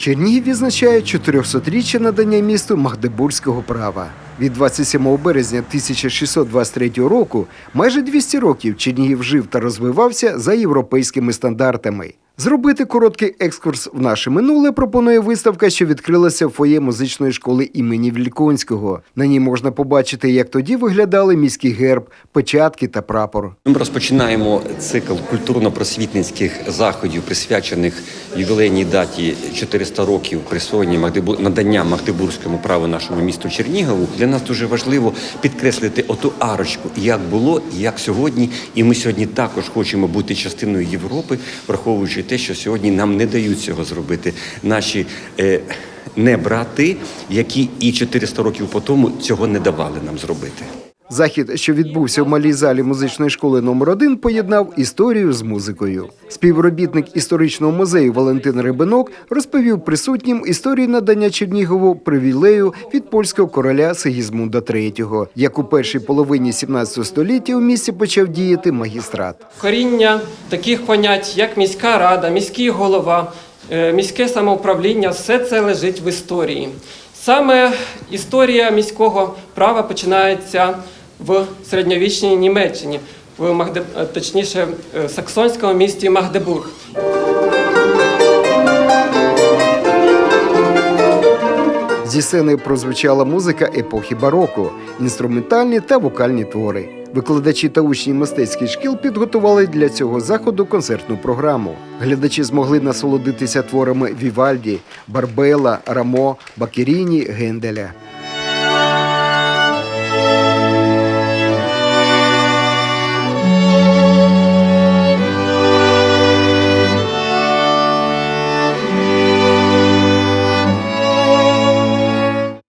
Чернігів відзначає 400-річчя надання місту магдебурзького права. Від 27 березня 1623 року майже 200 років Чернігів жив та розвивався за європейськими стандартами. Зробити короткий екскурс в наше минуле пропонує виставка, що відкрилася в фоє музичної школи імені Вільконського. На ній можна побачити, як тоді виглядали міський герб, печатки та прапор. Ми розпочинаємо цикл культурно-просвітницьких заходів, присвячених ювілейній даті 400 років присвоєння надання Магдебурзькому праву нашому місту Чернігову. Для нас дуже важливо підкреслити оту арочку, як було, як сьогодні. І ми сьогодні також хочемо бути частиною Європи, враховуючи те, що сьогодні нам не дають цього зробити наші. Е, не брати, які і 400 років по тому цього не давали нам зробити. Захід, що відбувся в малій залі музичної школи номер 1 поєднав історію з музикою. Співробітник історичного музею Валентин Рибинок розповів присутнім історію надання Чернігову привілею від польського короля Сигізмунда III, як у першій половині 17 століття у місті почав діяти магістрат. коріння таких понять, як міська рада, міський голова, е, міське самоуправління, все це лежить в історії. Саме історія міського права починається в середньовічній Німеччині, в Магде... е, точніше е, саксонському місті Магдебург. Зі сцени прозвучала музика епохи бароко, інструментальні та вокальні твори. Викладачі та учні мистецьких шкіл підготували для цього заходу концертну програму. Глядачі змогли насолодитися творами Вівальді, Барбела, Рамо, Бакеріні, Генделя.